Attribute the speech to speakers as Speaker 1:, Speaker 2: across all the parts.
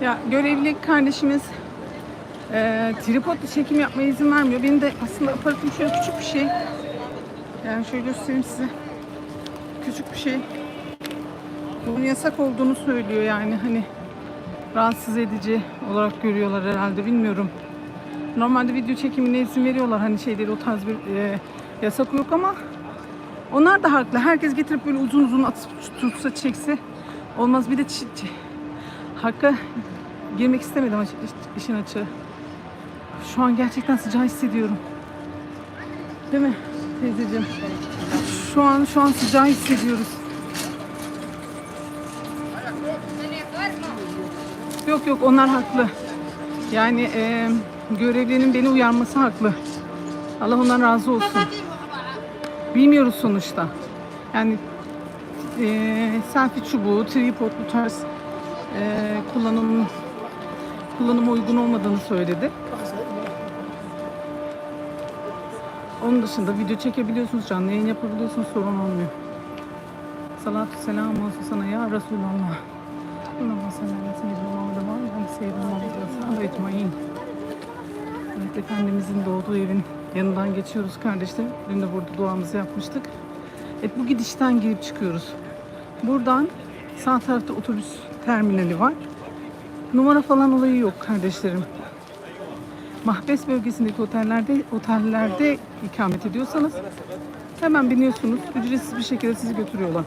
Speaker 1: Ya görevli kardeşimiz e, tripodla çekim yapmaya izin vermiyor. Benim de aslında aparatım şöyle küçük bir şey. Yani şöyle göstereyim size. Küçük bir şey. Bunun yasak olduğunu söylüyor yani hani rahatsız edici olarak görüyorlar herhalde bilmiyorum. Normalde video çekimine izin veriyorlar hani şey değil o tarz bir e, yasak yok ama onlar da haklı. Herkes getirip böyle uzun uzun atıp tutsa çekse olmaz. Bir de çi- Hakk'a girmek istemedim açık, işin açığı. Şu an gerçekten sıcağı hissediyorum. Değil mi teyzeciğim? Şu an şu an sıcağı hissediyoruz. Yok yok onlar haklı. Yani e, görevlinin beni uyarması haklı. Allah ondan razı olsun. Bilmiyoruz sonuçta. Yani e, selfie çubuğu, tripod bu tarz e, kullanım kullanıma uygun olmadığını söyledi. Onun dışında video çekebiliyorsunuz, canlı yayın yapabiliyorsunuz, sorun olmuyor. Salatu selam olsun sana ya Resulallah. Allah'ım ala seyyidina Muhammed'e ve ala seyyidina Muhammed'e ecmaîn. Evet, Efendimizin doğduğu evin yanından geçiyoruz kardeşlerim. Dün de burada duamızı yapmıştık. Evet, bu gidişten girip çıkıyoruz. Buradan sağ tarafta otobüs terminali var. Numara falan olayı yok kardeşlerim. Mahbes bölgesindeki otellerde otellerde ikamet ediyorsanız hemen biniyorsunuz. Ücretsiz bir şekilde sizi götürüyorlar.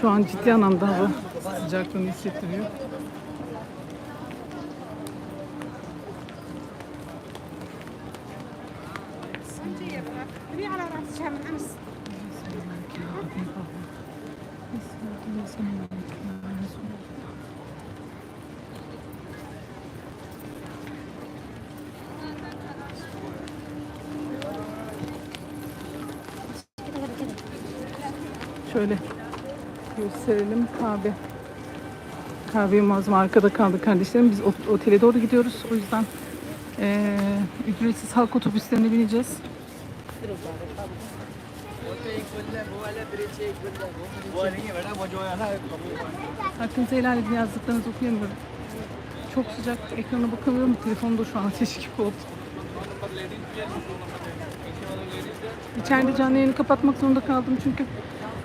Speaker 1: Şu an ciddi anlamda hava sıcaklığını hissettiriyor. Şöyle gösterelim kahve. Kahve muazzam arkada kaldı kardeşlerim. Biz ot- otele doğru gidiyoruz. O yüzden eee, ücretsiz halk otobüslerine bineceğiz. Hakkınızı helal yazdıklarınızı okuyamıyorum. Çok sıcak. Ekrana bakamıyorum. Telefonum da şu an ateş gibi oldu. İçeride canlı yayını kapatmak zorunda kaldım çünkü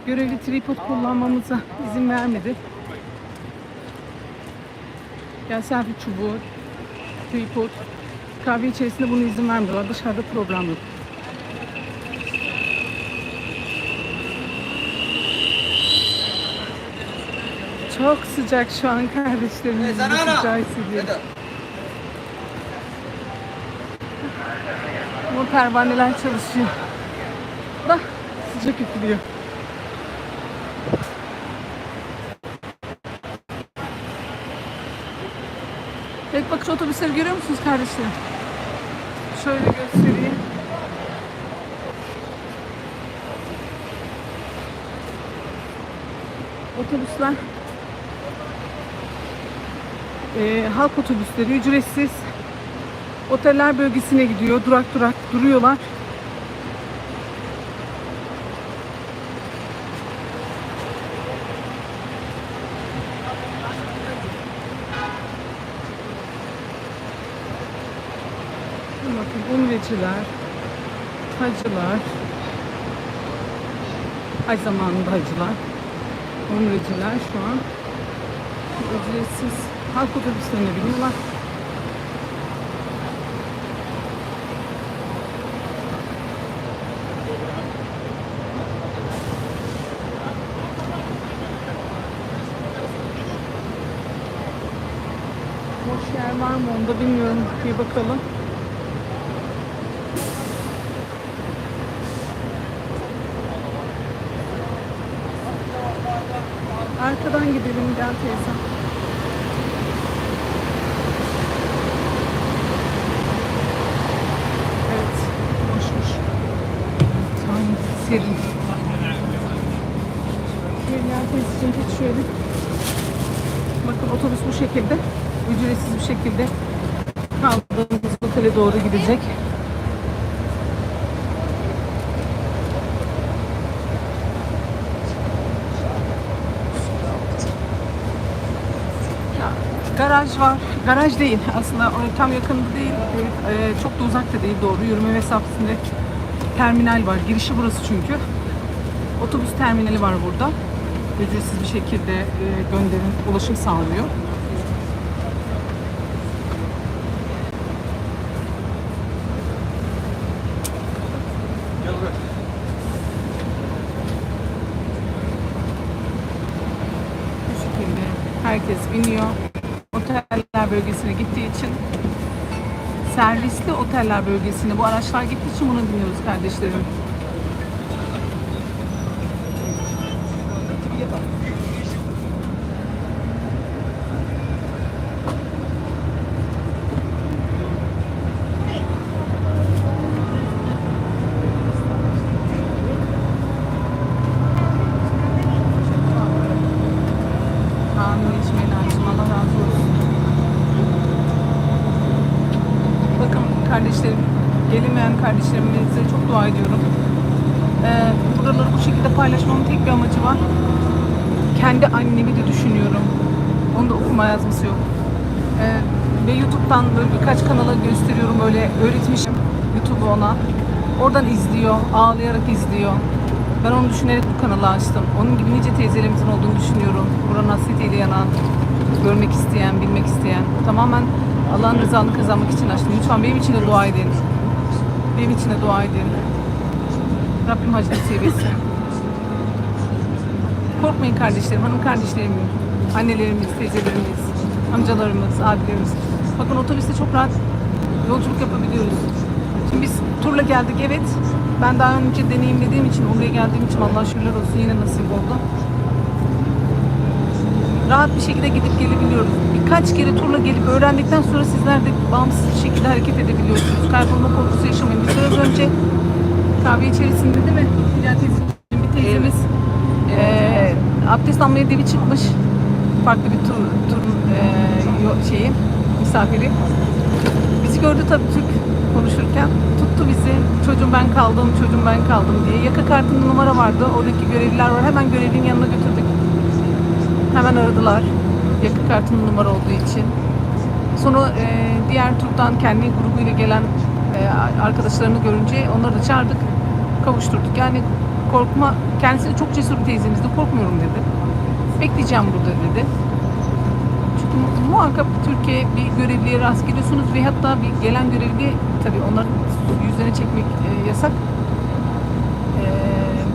Speaker 1: görevli tripod kullanmamıza izin vermedi. Ya selfie çubuğu, tripod, kahve içerisinde bunu izin vermiyorlar. Dışarıda problem yok. Çok sıcak şu an kardeşlerim. Sıcağı hissediyorum. Bu pervaneler çalışıyor. Bak sıcak üflüyor. Tek bakış otobüsleri görüyor musunuz kardeşlerim? Şöyle göstereyim. Otobüsler eee, halk otobüsleri ücretsiz. Oteller bölgesine gidiyor. Durak durak duruyorlar. Bakın umreciler, hacılar, hac zamanında hacılar, umreciler şu an ücretsiz halk otobüslerine biniyorlar. Boş yer var mı onda bilmiyorum. Bir bakalım. Arkadan gidelim gel teyzem. serin. Veliaht için geçiyorum. Bakın otobüs bu şekilde. Ücretsiz bir şekilde kaldığımız otele doğru gidecek. garaj var. Garaj değil aslında tam yakın değil, ee, çok da uzak da değil doğru yürüme mesafesinde terminal var. Girişi burası çünkü. Otobüs terminali var burada. Ücretsiz bir şekilde e, gönderim, ulaşım sağlıyor. Bu şekilde herkes biniyor. Oteller bölgesine gittiği için servisli oteller bölgesine bu araçlar gittiği için bunu dinliyoruz kardeşlerim. Amin içmeyin açın. Allah razı olsun. Bakın kardeşlerim, gelemeyen kardeşlerimize çok dua ediyorum. Ee, buraları bu şekilde paylaşmamın tek bir amacı var. Kendi annemi de düşünüyorum. Onda okuma yazması yok. Ee, ve YouTube'dan böyle birkaç kanala gösteriyorum böyle öğretmişim YouTube'u ona. Oradan izliyor, ağlayarak izliyor. Ben onu düşünerek bu kanalı açtım. Onun gibi nice teyzelerimizin olduğunu düşünüyorum. Buranın hasretiyle yanan, görmek isteyen, bilmek isteyen. Tamamen Allah'ın rızasını kazanmak için açtım. Lütfen benim için de dua edin. Benim için de dua edin. Rabbim hacı nasip etsin. Korkmayın kardeşlerim, hanım kardeşlerim, annelerimiz, teyzelerimiz, amcalarımız, abilerimiz. Bakın otobüste çok rahat yolculuk yapabiliyoruz. Şimdi biz turla geldik evet. Ben daha önce deneyimlediğim için, oraya geldiğim için Allah şükürler olsun yine nasip oldu. Rahat bir şekilde gidip gelebiliyoruz. Birkaç kere turla gelip öğrendikten sonra sizler de bağımsız bir şekilde hareket edebiliyorsunuz. Kaybolma korkusu yaşamayın. Biz biraz önce kahve içerisinde değil mi? Hilal teyzeciğim, bir teyzemiz eee abdest almaya devi çıkmış. Farklı bir tur, tur yo- şeyi, misafiri. Bizi gördü tabii Türk konuşurken. Tuttu bizi. Çocuğum ben kaldım, çocuğum ben kaldım diye. Yaka kartında numara vardı. Oradaki görevliler var. Hemen görevlinin yanına götürdük. Hemen aradılar. Yaka kartının numara olduğu için. Sonra e, diğer turdan kendi grubuyla gelen e, arkadaşlarını görünce onları da çağırdık. Kavuşturduk. Yani korkma, kendisi de çok cesur bir teyzemizdi. Korkmuyorum dedi. Bekleyeceğim burada dedi. Çünkü mu- muhakkak Türkiye bir görevliye rast geliyorsunuz ve hatta bir gelen görevli tabii onların yüzlerine çekmek e, yasak. E,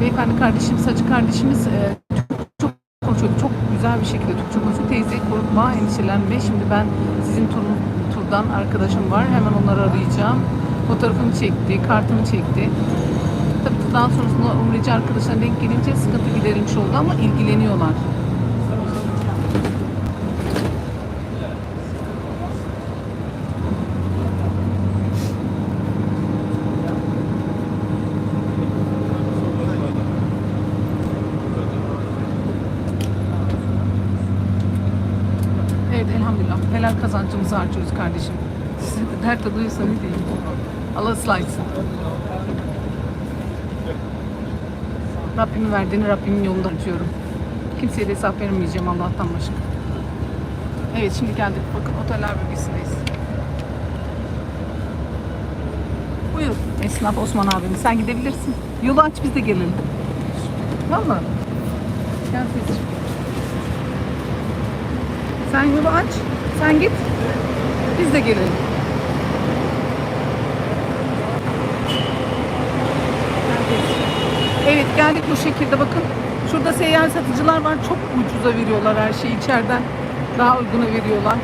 Speaker 1: beyefendi kardeşimiz, hacı kardeşimiz e, çok, çok konuşuyordu. Çok güzel bir şekilde Türkçe konuşuyor. Teyze korkma, endişelenme. Şimdi ben sizin tur, turdan arkadaşım var. Hemen onları arayacağım. Fotoğrafını çekti, kartını çekti. Tabii turdan sonrasında umreci arkadaşlarına denk gelince sıkıntı giderilmiş oldu ama ilgileniyorlar. Evet elhamdülillah. Helal kazancımızı harcıyoruz kardeşim. Size de dert alıyorsa ne. Allah ıslah etsin. Rabbimin verdiğini Rabbimin yolunda tutuyorum. Kimseye de hesap vermeyeceğim Allah'tan başka. Evet şimdi geldik. Bakın oteller bölgesindeyiz. Buyur esnaf Osman abim. Sen gidebilirsin. Yolu aç biz de gelelim. Valla. Gel teyzeciğim. Sen yolu aç. Sen git. Biz de gelelim. Evet geldik bu şekilde bakın. Şurada seyyar satıcılar var. Çok ucuza veriyorlar her şeyi içeriden. Daha uyguna veriyorlar.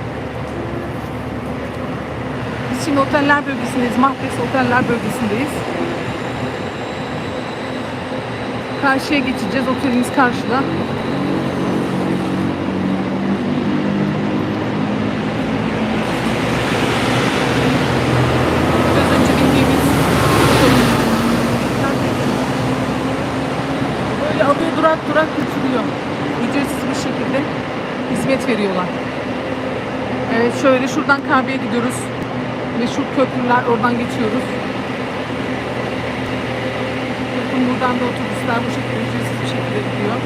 Speaker 1: Biz şimdi oteller bölgesindeyiz. Mahpes oteller bölgesindeyiz. Karşıya geçeceğiz. Otelimiz karşıda. Biraz önce bindiğimiz böyle alıyor durak durak götürüyor. Ücretsiz bir şekilde hizmet veriyorlar. Evet şuradan Kabe'ye gidiyoruz. Meşhur köprüler oradan geçiyoruz. Bakın buradan da otobüsler bu şekilde ücretsiz bir şekilde gidiyor.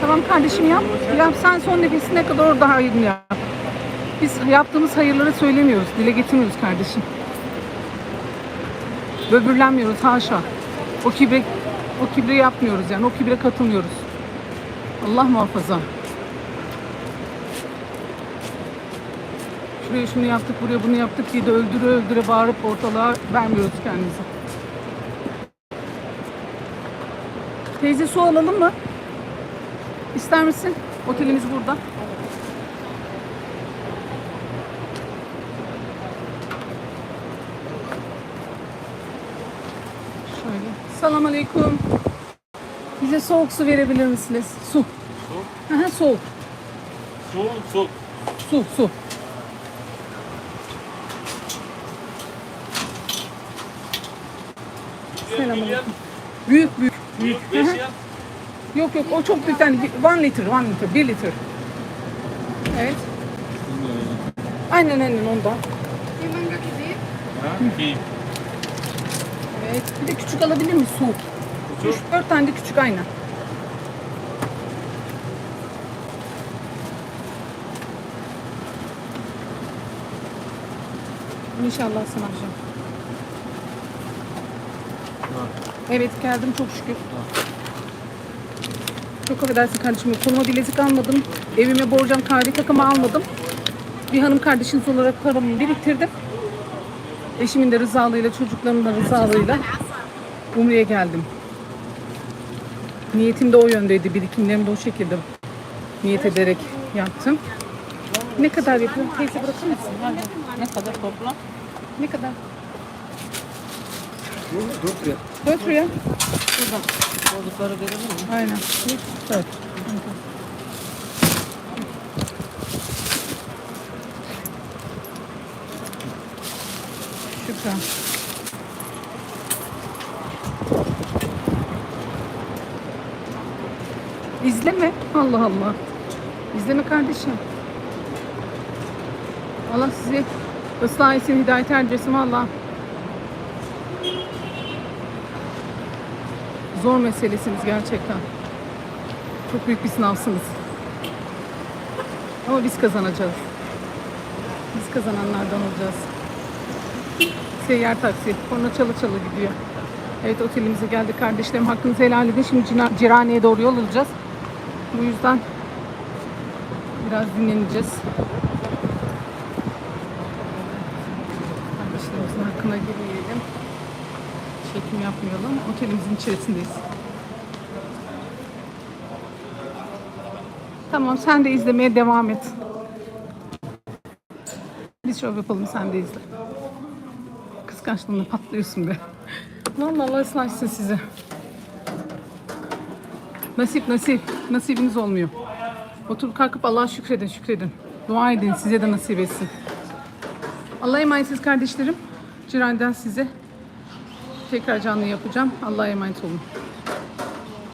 Speaker 1: Tamam kardeşim yap. Yap sen son nefesine kadar orada hayrını yap. Biz yaptığımız hayırları söylemiyoruz, dile getirmiyoruz kardeşim. Böbürlenmiyoruz haşa. O kibre, o kibre yapmıyoruz yani, o kibre katılmıyoruz. Allah muhafaza. Şuraya şunu yaptık, buraya bunu yaptık diye de öldüre öldüre bağırıp ortalığa vermiyoruz kendimizi. Teyze su alalım mı? İster misin? Otelimiz burada. Şöyle. Selam aleyküm. Bize soğuk su verebilir misiniz? Su.
Speaker 2: Su,
Speaker 1: Aha, soğuk.
Speaker 2: su, su.
Speaker 1: Su, su. Selamünaleyküm. Büyük büyük.
Speaker 2: Büyük
Speaker 1: Hı. Yok yok o çok büyük tane. One liter, one liter, bir liter. Evet. Aynen aynen ondan.
Speaker 2: Ha, iyi.
Speaker 1: Evet. Bir de küçük alabilir miyiz soğuk? Üç,
Speaker 2: Su.
Speaker 1: dört tane de küçük aynen. İnşallah sanacağım. Evet geldim çok şükür. Çok affedersin kardeşim. Koluma bilezik almadım. Evime borcam kari takımı almadım. Bir hanım kardeşiniz olarak paramı biriktirdim. Eşimin de rızalığıyla, çocuklarımın da rızalığıyla Umre'ye geldim. Niyetim de o yöndeydi. Birikimlerimi de o şekilde niyet ederek yaptım. Ne kadar yapıyor? Teyze bırakır mısın?
Speaker 3: Ne kadar toplam?
Speaker 1: Ne kadar?
Speaker 3: Dört lira.
Speaker 1: 4 liraya.
Speaker 3: Şuradan bozukları verebilir miyim?
Speaker 1: Aynen. Evet. Şükran. İzleme. Allah Allah. İzleme kardeşim. Allah sizi ıslah etsin, hidayet erdirsin valla. Zor meselesiniz gerçekten. Çok büyük bir sınavsınız. Ama biz kazanacağız. Biz kazananlardan olacağız. Seyyar taksi. Korna çalı çalı gidiyor. Evet otelimize geldik kardeşlerim. Hakkınızı helal edin. Şimdi Cirhane'ye doğru yol alacağız. Bu yüzden biraz dinleneceğiz. Kardeşlerimizin hakkına girmeyelim. Çekim yapmayalım. Otelimizin içerisindeyiz. Tamam sen de izlemeye devam et. Biz şov yapalım sen de izle. Kıskançlığına patlıyorsun be. Vallahi Allah ıslah etsin sizi. Nasip nasip. Nasibiniz olmuyor. Oturup kalkıp Allah'a şükredin şükredin. Dua edin size de nasip etsin. Allah'a emanetsiniz kardeşlerim. Ciran'dan size tekrar canlı yapacağım. Allah'a emanet olun.